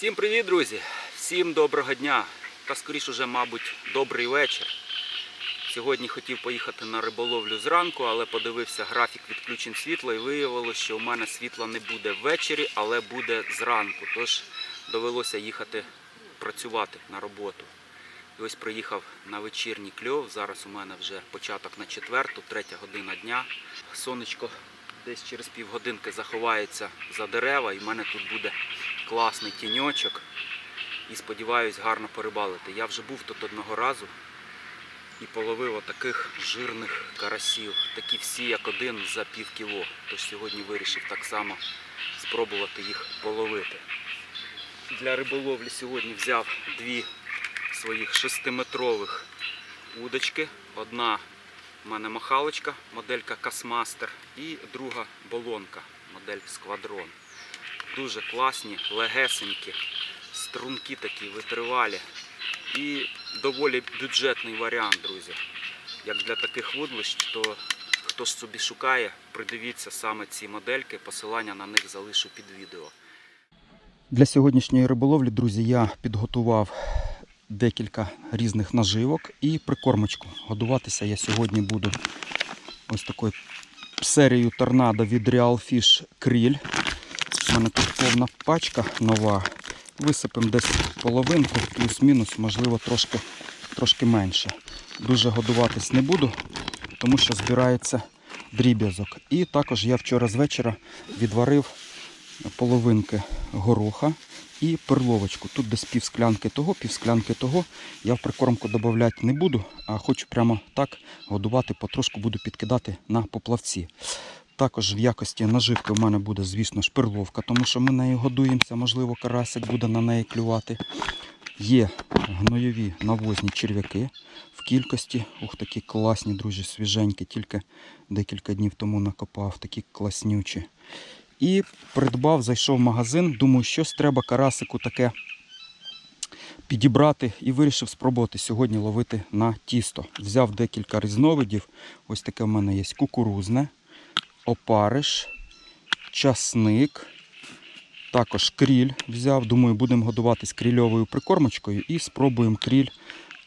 Всім привіт, друзі! Всім доброго дня! Та скоріш уже, мабуть, добрий вечір. Сьогодні хотів поїхати на риболовлю зранку, але подивився графік відключень світла і виявилося, що у мене світла не буде ввечері, але буде зранку. Тож довелося їхати працювати на роботу. І ось приїхав на вечірній кльов. Зараз у мене вже початок на четверту, третя година дня. Сонечко десь через півгодинки заховається за дерева, і в мене тут буде класний тіньочок. І сподіваюсь гарно порибалити. Я вже був тут одного разу і половив отаких жирних карасів. Такі всі як один за пів кіло. Тож сьогодні вирішив так само спробувати їх половити. Для риболовлі сьогодні взяв дві своїх шестиметрових удочки. Одна у мене махалочка, моделька Касмастер, і друга болонка, модель Сквадрон. Дуже класні, легесенькі, струнки такі витривалі. І доволі бюджетний варіант, друзі. Як для таких вудлищ, то хто ж собі шукає, придивіться саме ці модельки, посилання на них залишу під відео. Для сьогоднішньої риболовлі, друзі, я підготував декілька різних наживок і прикормочку. Годуватися я сьогодні буду ось такою серією торнадо від Real Fish Krill. У мене тут повна пачка нова. Висипемо десь половинку, плюс-мінус, можливо, трошки, трошки менше. Дуже годуватись не буду, тому що збирається дріб'язок. І також я вчора з вечора відварив половинки гороха і перловочку. Тут десь пів склянки того, пів склянки того. Я в прикормку додавати не буду, а хочу прямо так годувати, потрошку буду підкидати на поплавці. Також в якості наживки в мене буде, звісно, шперловка, тому що ми нею годуємося, можливо, карасик буде на неї клювати. Є гнойові навозні черв'яки в кількості. Ух, такі класні, друзі, свіженькі, тільки декілька днів тому накопав, такі класнючі. І придбав, зайшов в магазин, думаю, щось треба карасику таке підібрати і вирішив спробувати сьогодні ловити на тісто. Взяв декілька різновидів. Ось таке в мене є кукурузне, опариш, часник, також кріль взяв. Думаю, будемо годуватись крільовою прикормочкою і спробуємо кріль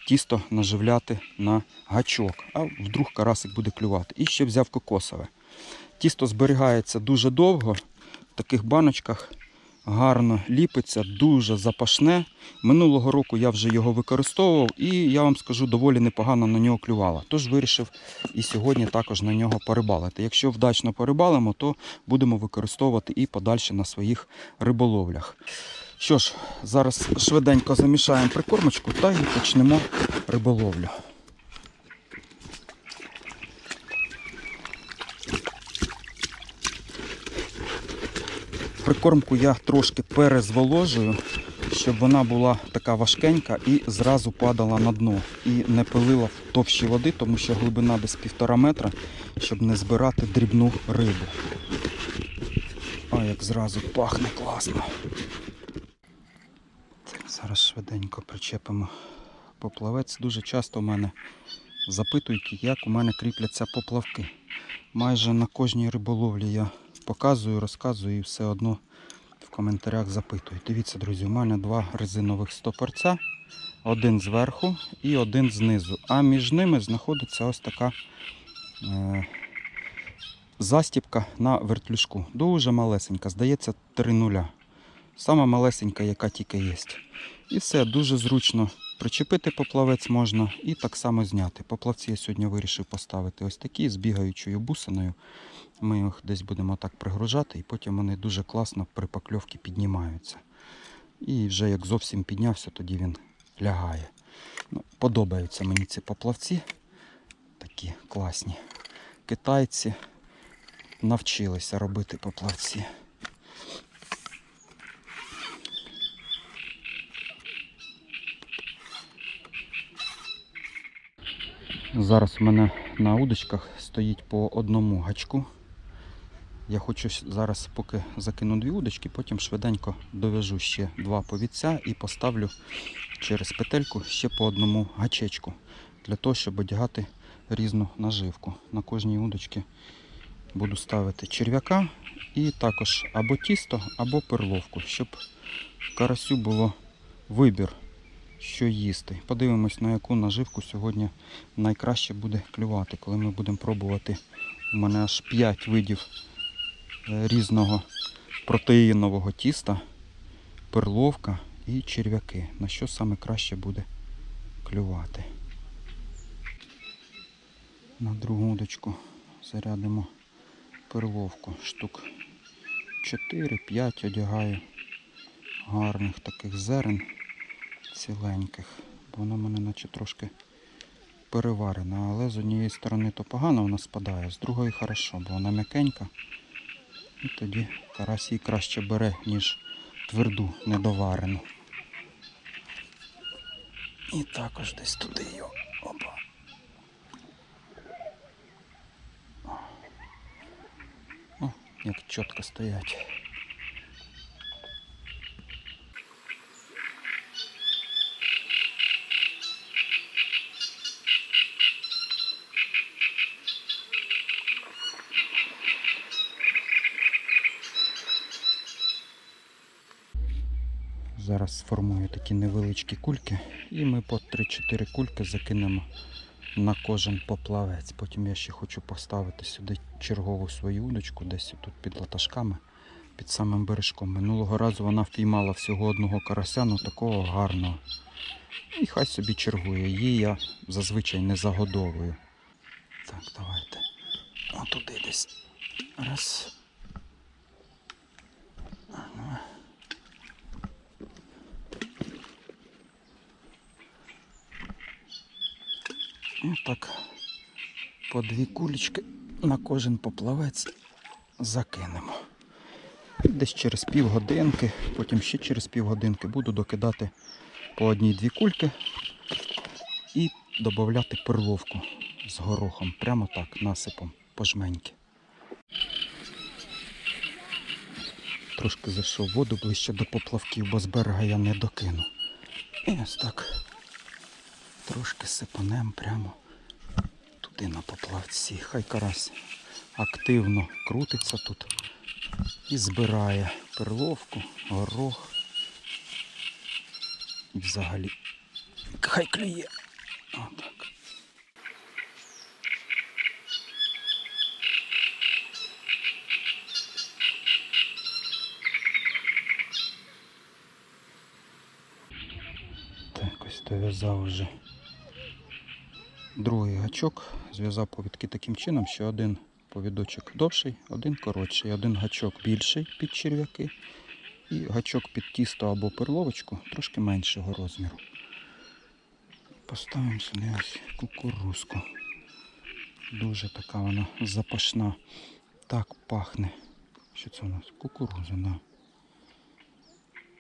тісто наживляти на гачок. А вдруг карасик буде клювати. І ще взяв кокосове. Тісто зберігається дуже довго. В таких баночках гарно ліпиться, дуже запашне. Минулого року я вже його використовував і я вам скажу, доволі непогано на нього клювало. Тож вирішив і сьогодні також на нього порибалити. Якщо вдачно порибалимо, то будемо використовувати і подальше на своїх риболовлях. Що ж, зараз швиденько замішаємо прикормочку та і почнемо риболовлю. Прикормку я трошки перезволожую, щоб вона була така важкенька і зразу падала на дно. І не пилила в товщі води, тому що глибина десь півтора метра, щоб не збирати дрібну рибу. А як зразу пахне класно. Зараз швиденько причепимо поплавець. Дуже часто в мене запитують, як у мене кріпляться поплавки. Майже на кожній риболовлі я показую, розказую і все одно в коментарях запитую. Дивіться, друзі, у мене два резинових стопорця, один зверху і один знизу. А між ними знаходиться ось така е, застіпка на вертлюжку. Дуже малесенька, здається, 3 нуля. Сама малесенька, яка тільки є. І все, дуже зручно причепити поплавець можна і так само зняти. Поплавці я сьогодні вирішив поставити ось такі з бігаючою бусиною. Ми їх десь будемо так пригружати, і потім вони дуже класно при покльовці піднімаються. І вже як зовсім піднявся, тоді він лягає. Ну, Подобаються мені ці поплавці. Такі класні. Китайці навчилися робити поплавці. Зараз у мене на удочках стоїть по одному гачку. Я хочу зараз, поки закину дві удочки, потім швиденько дов'яжу ще два повідця і поставлю через петельку ще по одному гачечку, для того, щоб одягати різну наживку. На кожній удочці буду ставити черв'яка і також або тісто, або перловку, щоб карасю було вибір, що їсти. Подивимось, на яку наживку сьогодні найкраще буде клювати, коли ми будемо пробувати. У мене аж 5 видів різного протеїнового тіста, перловка і черв'яки. На що саме краще буде клювати. На другу удочку зарядимо перловку. Штук 4-5 одягаю гарних таких зерен ціленьких. Бо вона в мене наче трошки переварена. Але з однієї сторони то погано вона спадає, з другої хорошо, бо вона м'якенька. І тоді карась краще бере, ніж тверду, недоварену. І також десь туди його. Опа. О, як чітко стоять. Зараз сформую такі невеличкі кульки і ми по 3-4 кульки закинемо на кожен поплавець. Потім я ще хочу поставити сюди чергову свою удочку, десь тут під латашками, під самим бережком. Минулого разу вона впіймала всього одного карася, ну такого гарного. І хай собі чергує. Її я зазвичай не загодовую. Так, давайте. Отуди десь. Раз. І так по дві кулечки на кожен поплавець закинемо. Десь через півгодинки, потім ще через півгодинки буду докидати по одній-дві кульки і додати перловку з горохом. Прямо так, насипом, пожменьки. Трошки зайшов воду ближче до поплавків, бо з берега я не докину. І ось так трошки сипанем прямо туди на поплавці. Хай карась активно крутиться тут і збирає перловку, горох. І взагалі хай клює. Отак. Так, ось дов'язав вже другий гачок. Зв'язав повідки таким чином, що один повідочок довший, один коротший, один гачок більший під черв'яки і гачок під тісто або перловочку трошки меншого розміру. Поставимо сюди ось кукурузку. Дуже така вона запашна. Так пахне. Що це у нас? Кукуруза, да.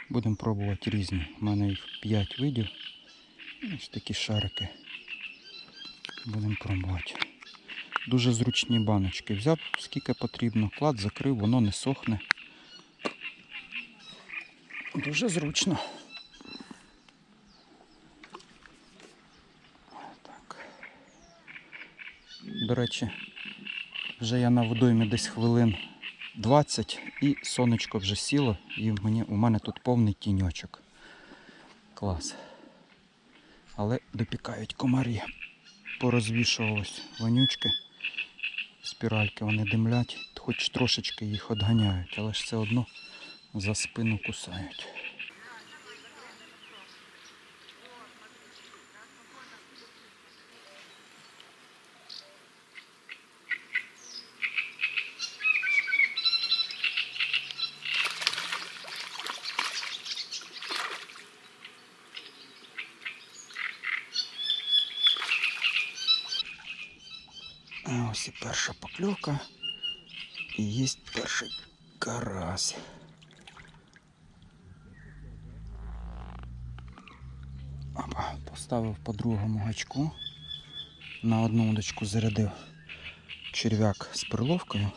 Будемо пробувати різні. У мене їх 5 видів. Ось такі шарики. Будемо пробувати. Дуже зручні баночки. Взяв скільки потрібно, клад закрив, воно не сохне. Дуже зручно. Так. До речі, вже я на водоймі десь хвилин 20 і сонечко вже сіло, і мені, у мене тут повний тіньочок. Клас. Але допікають комарі. Порозвішувалось вонючки, спіральки вони димлять, хоч трошечки їх одганяють, але ж все одно за спину кусають. А ось перша покльовка. І є перший карась. Опа, поставив по другому гачку. На одну удочку зарядив черв'як з перловкою,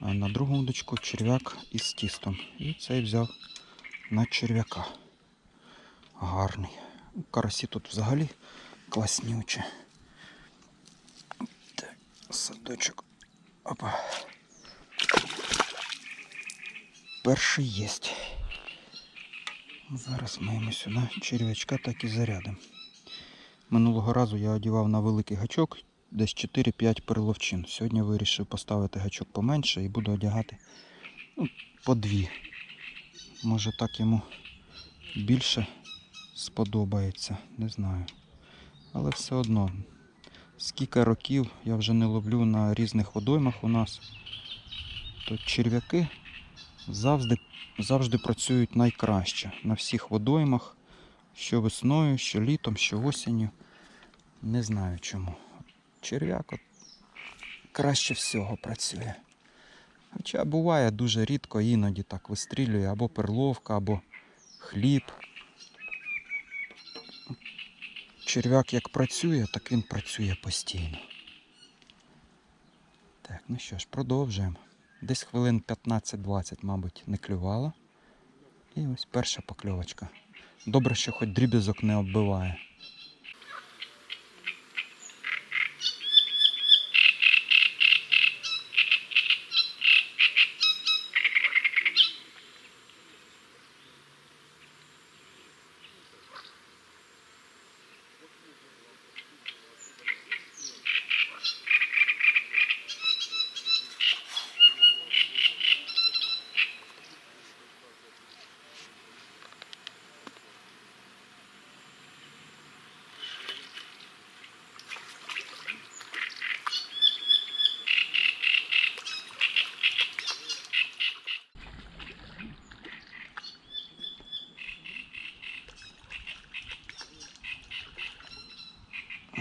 а на другу удочку черв'як із тістом. І цей взяв на черв'яка. Гарний. Карасі тут взагалі класнючі. Так. Опа. Перший єсть. Зараз ми йому сюди черв'ячка так і зарядимо. Минулого разу я одівав на великий гачок десь 4-5 переловчин. Сьогодні вирішив поставити гачок поменше і буду одягати ну, по дві. Може так йому більше сподобається, не знаю. Але все одно, скільки років я вже не ловлю на різних водоймах у нас, то черв'яки завжди, завжди працюють найкраще на всіх водоймах, що весною, що літом, що осінню. Не знаю чому. Черв'як от краще всього працює. Хоча буває дуже рідко, іноді так вистрілює або перловка, або хліб. Черв'як як працює, так він працює постійно. Так, ну що ж, продовжуємо. Десь хвилин 15-20, мабуть, не клювало. І ось перша покльовочка. Добре, що хоч дріб'язок не оббиває.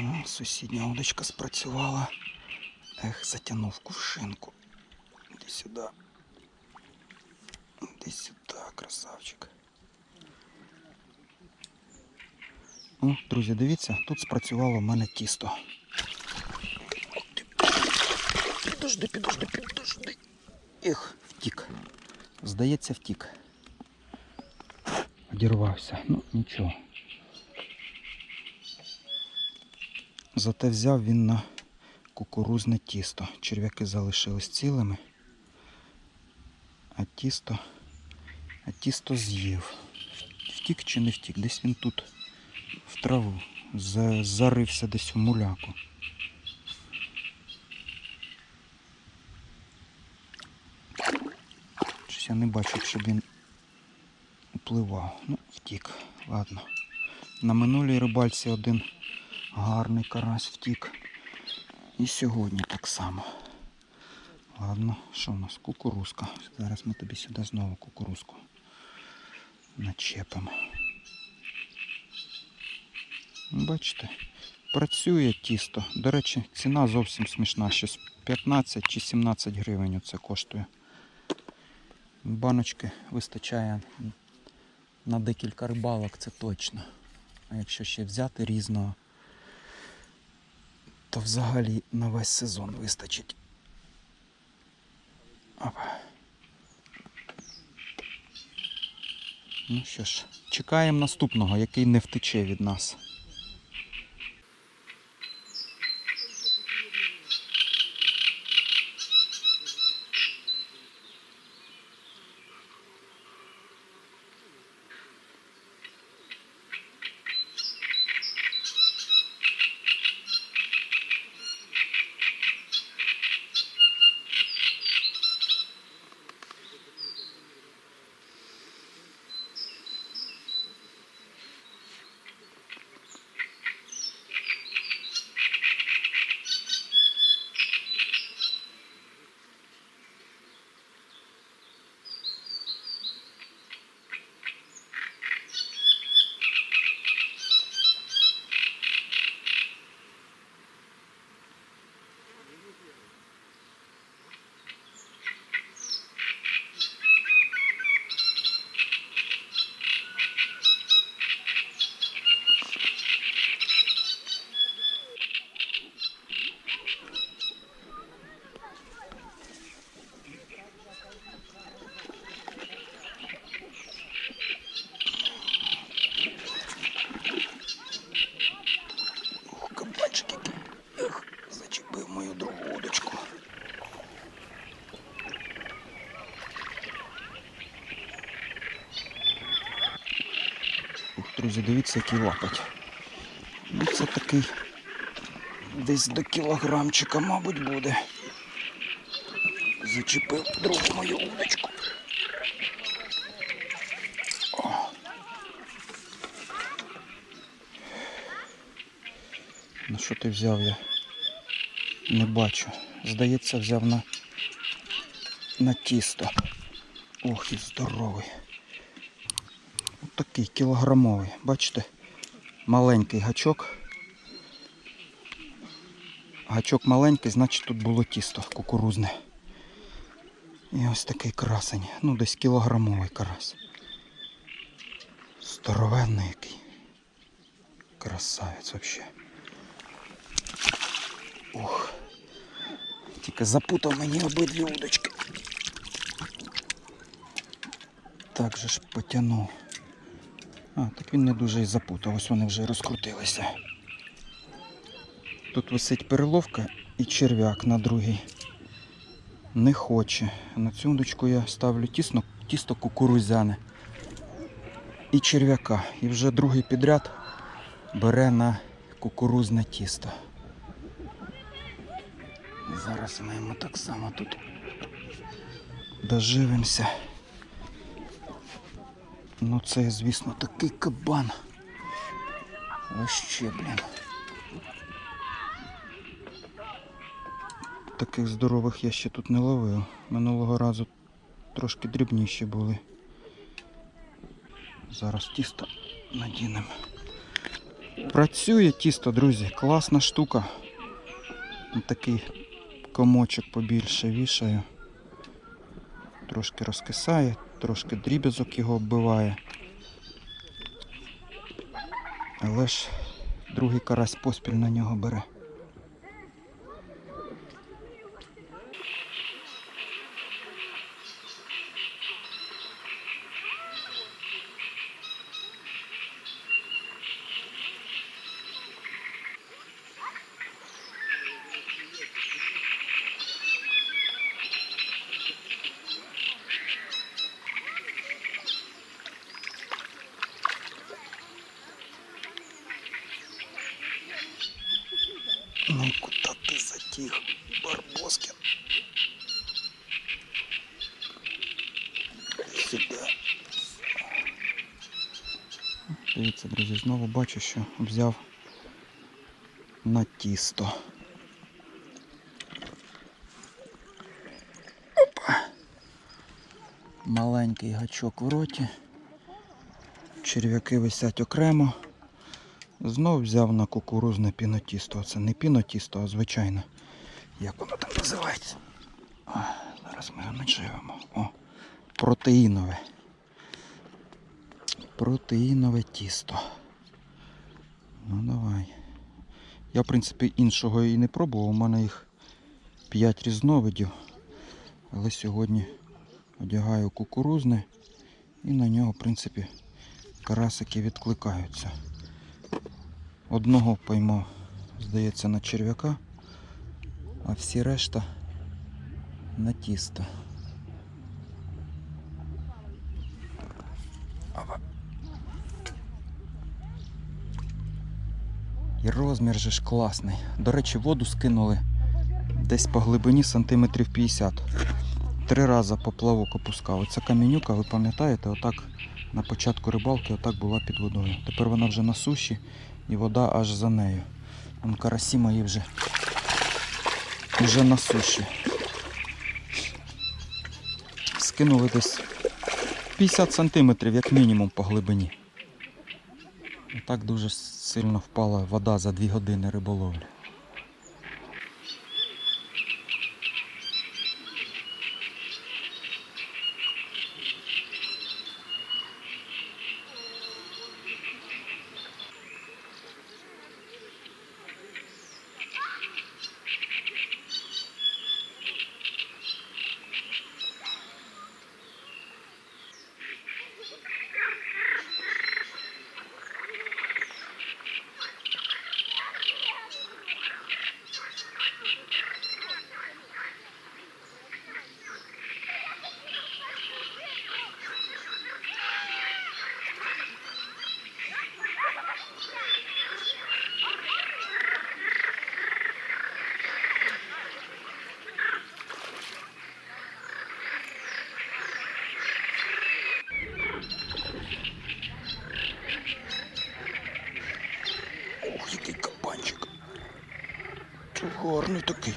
О, сусідня удочка спрацювала. Ех, затягнув кувшинку. Іди сюди. Іди сюди, красавчик. О, друзі, дивіться, тут спрацювало в мене тісто. Підожди, підожди, підожди. Ех, втік. Здається, втік. Одірвався. Ну, нічого. Зате взяв він на кукурузне тісто. Черв'яки залишились цілими. А тісто, а тісто з'їв. Втік чи не втік? Десь він тут в траву. Зарився десь у муляку. Щось я не бачу, щоб він upливав. Ну, втік. Ладно. На минулій рибальці один Гарний карась втік. І сьогодні так само. Ладно, що в нас? Кукурузка. Зараз ми тобі сюди знову кукурузку начепимо. Бачите, працює тісто. До речі, ціна зовсім смішна. Щось 15 чи 17 гривень це коштує. Баночки вистачає на декілька рибалок, це точно. А якщо ще взяти різного, то взагалі на весь сезон вистачить. Опа. Ну що ж, чекаємо наступного, який не втече від нас. Друзі, дивіться, який лапать. Ну, це такий десь до кілограмчика, мабуть, буде. Зачепив другу мою удочку. О. Ну що ти взяв я? Не бачу. Здається, взяв на, на тісто. Ох, і здоровий. Такий кілограмовий. Бачите? Маленький гачок. Гачок маленький, значить тут було тісто кукурузне. І ось такий красень. Ну, десь кілограмовий карась. Здоровенний який. Красавець взагалі. Ух. Тільки запутав мені обидві удочки. Так же ж потягнув. А, так він не дуже і запутав, ось вони вже розкрутилися. Тут висить переловка і черв'як на другій. Не хоче. На цю удочку я ставлю тісно, тісто кукурузяне. І черв'яка. І вже другий підряд бере на кукурузне тісто. Зараз ми йому так само тут доживимося. Ну це, звісно, такий кабан. Вообще, блін. Таких здорових я ще тут не ловив. Минулого разу трошки дрібніші були. Зараз тісто надінемо. Працює тісто, друзі, класна штука. Такий комочок побільше вішаю. Трошки розкисає, трошки дріб'язок його оббиває. Але ж другий карась поспіль на нього бере. Ну куда ты затих, Барбоскин? Сюди. Дивіться, друзі, знову бачу, що взяв на тісто. Опа. Маленький гачок в роті. Черв'яки висять окремо. Знов взяв на кукурузне пінотісто. Це не пінотісто, а звичайне. Як воно там називається? О, зараз ми його надживемо. О, протеїнове. Протеїнове тісто. Ну давай. Я, в принципі, іншого і не пробував. У мене їх 5 різновидів. Але сьогодні одягаю кукурузне і на нього, в принципі, карасики відкликаються. Одного поймав, здається, на черв'яка, а всі решта на тісто. І розмір же ж класний. До речі, воду скинули десь по глибині сантиметрів 50. Три рази поплавок опускав. Оця камінюка, ви пам'ятаєте, отак на початку рибалки отак була під водою. Тепер вона вже на суші і вода аж за нею. Вон карасі мої вже, вже на суші. Скинули десь 50 сантиметрів, як мінімум, по глибині. І так дуже сильно впала вода за 2 години риболовлі. Гарний такий.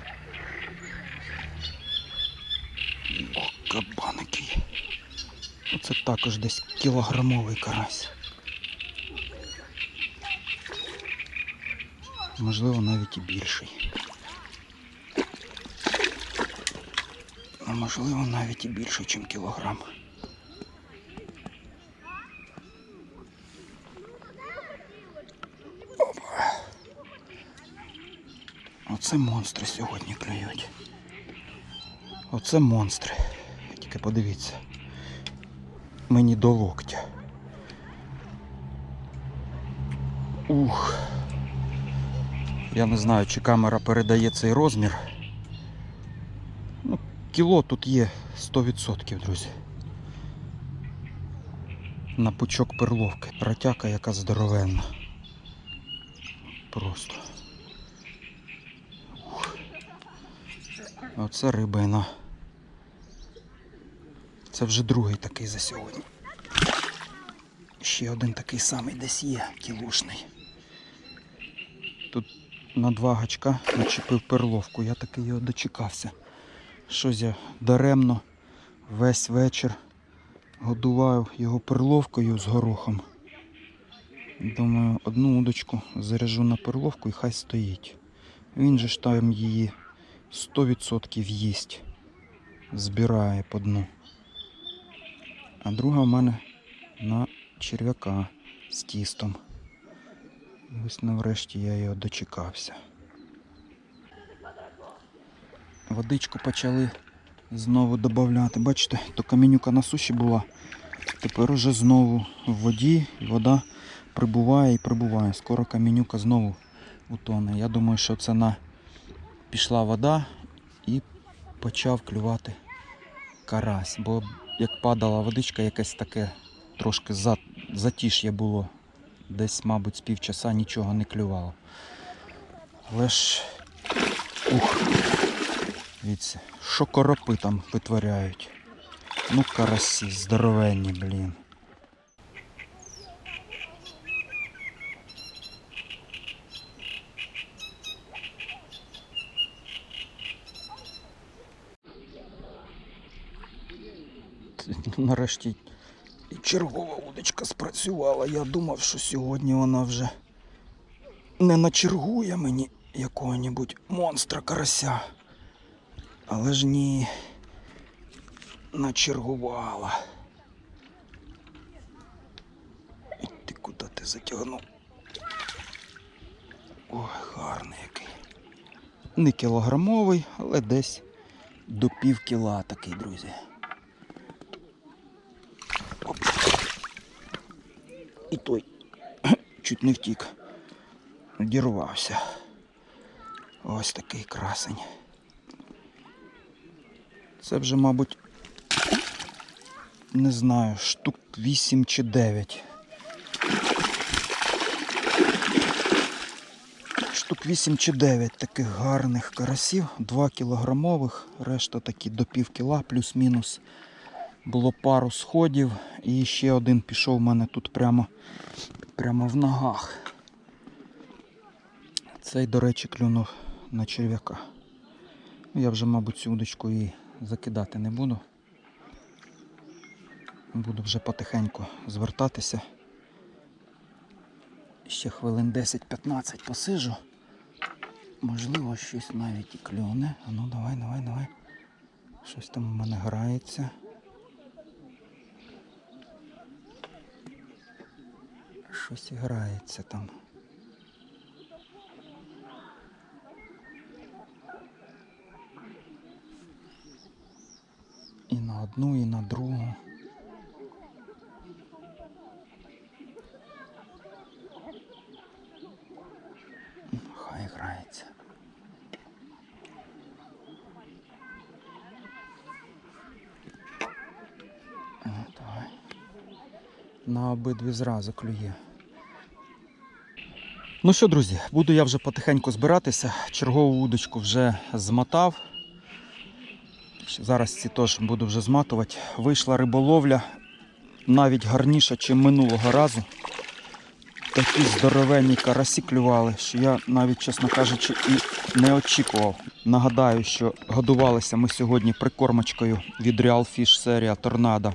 Ох, кабан який. Оце також десь кілограмовий карась. Можливо, навіть і більший. А можливо, навіть і більший, ніж кілограм. Опа. Оце монстри сьогодні клюють. Оце монстри. Тільки подивіться. Мені до локтя. Ух. Я не знаю, чи камера передає цей розмір. Ну, кіло тут є 100%, друзі. На пучок перловки. Ратяка яка здоровенна. Просто. Оце рибина. Це вже другий такий за сьогодні. Ще один такий самий десь є, кілушний. Тут на два гачка начепив перловку, я таки його дочекався. Щось я даремно весь вечір годував його перловкою з горохом. Думаю, одну удочку заряжу на перловку і хай стоїть. Він же ж там її 100% їсть, збирає по дну. А друга в мене на черв'яка з тістом. Ось нарешті я його дочекався. Водичку почали знову додати. Бачите, то камінюка на суші була. Тепер уже знову в воді вода прибуває і прибуває. Скоро камінюка знову утоне. Я думаю, що це на пішла вода і почав клювати карась. Бо як падала водичка, якесь таке трошки за, затіш'я було. Десь, мабуть, з півчаса нічого не клювало. Але ж. Ух. Дивіться, що коропи там витворяють. Ну, карасі, здоровенні, блін. Нарешті і чергова удочка спрацювала. Я думав, що сьогодні вона вже не начергує мені якого-небудь монстра карася. Але ж ні, начергувала. І ти куди ти затягнув? Ой, гарний який. Не кілограмовий, але десь до пів кіла такий, друзі. І той чуть не втік. Дірвався. Ось такий красень. Це вже, мабуть, не знаю, штук 8 чи 9. Штук 8 чи 9 таких гарних карасів, 2 кілограмових, решта такі до пів кіла, плюс-мінус. Було пару сходів і ще один пішов в мене тут прямо, прямо в ногах. Цей, до речі, клюнув на черв'яка. Ну, Я вже, мабуть, цю удочку і закидати не буду. Буду вже потихеньку звертатися. Ще хвилин 10-15 посижу. Можливо, щось навіть і клюне. А ну давай, давай, давай. Щось там у мене грається. Щось грається там. І на одну, і на другу. Хай грається. На обидві зразу клює. Ну що, друзі, буду я вже потихеньку збиратися. Чергову удочку вже змотав. Зараз ці теж буду вже зматувати. Вийшла риболовля навіть гарніша, ніж минулого разу. такі здоровенні карасі клювали, що я навіть, чесно кажучи, і не очікував. Нагадаю, що годувалися ми сьогодні прикормочкою від Real Fish серія Торнадо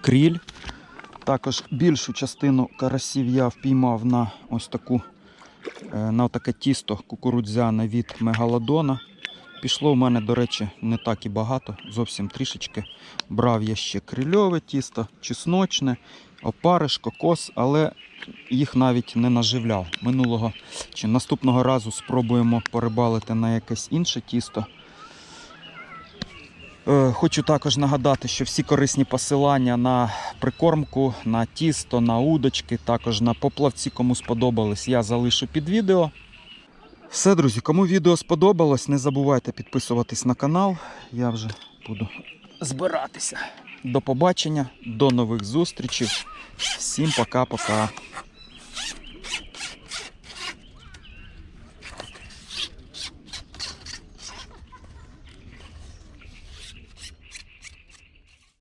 Кріль. Також більшу частину карасів я впіймав на ось таку е, на таке тісто кукурудзяне від мегалодона. Пішло в мене, до речі, не так і багато, зовсім трішечки. Брав я ще крильове тісто, чесночне, опариш, кокос, але їх навіть не наживляв. Минулого чи наступного разу спробуємо порибалити на якесь інше тісто. Е, Хочу також нагадати, що всі корисні посилання на прикормку, на тісто, на удочки, також на поплавці, кому сподобались, я залишу під відео. Все, друзі, кому відео сподобалось, не забувайте підписуватись на канал. Я вже буду збиратися. До побачення, до нових зустрічей. Всім пока-пока.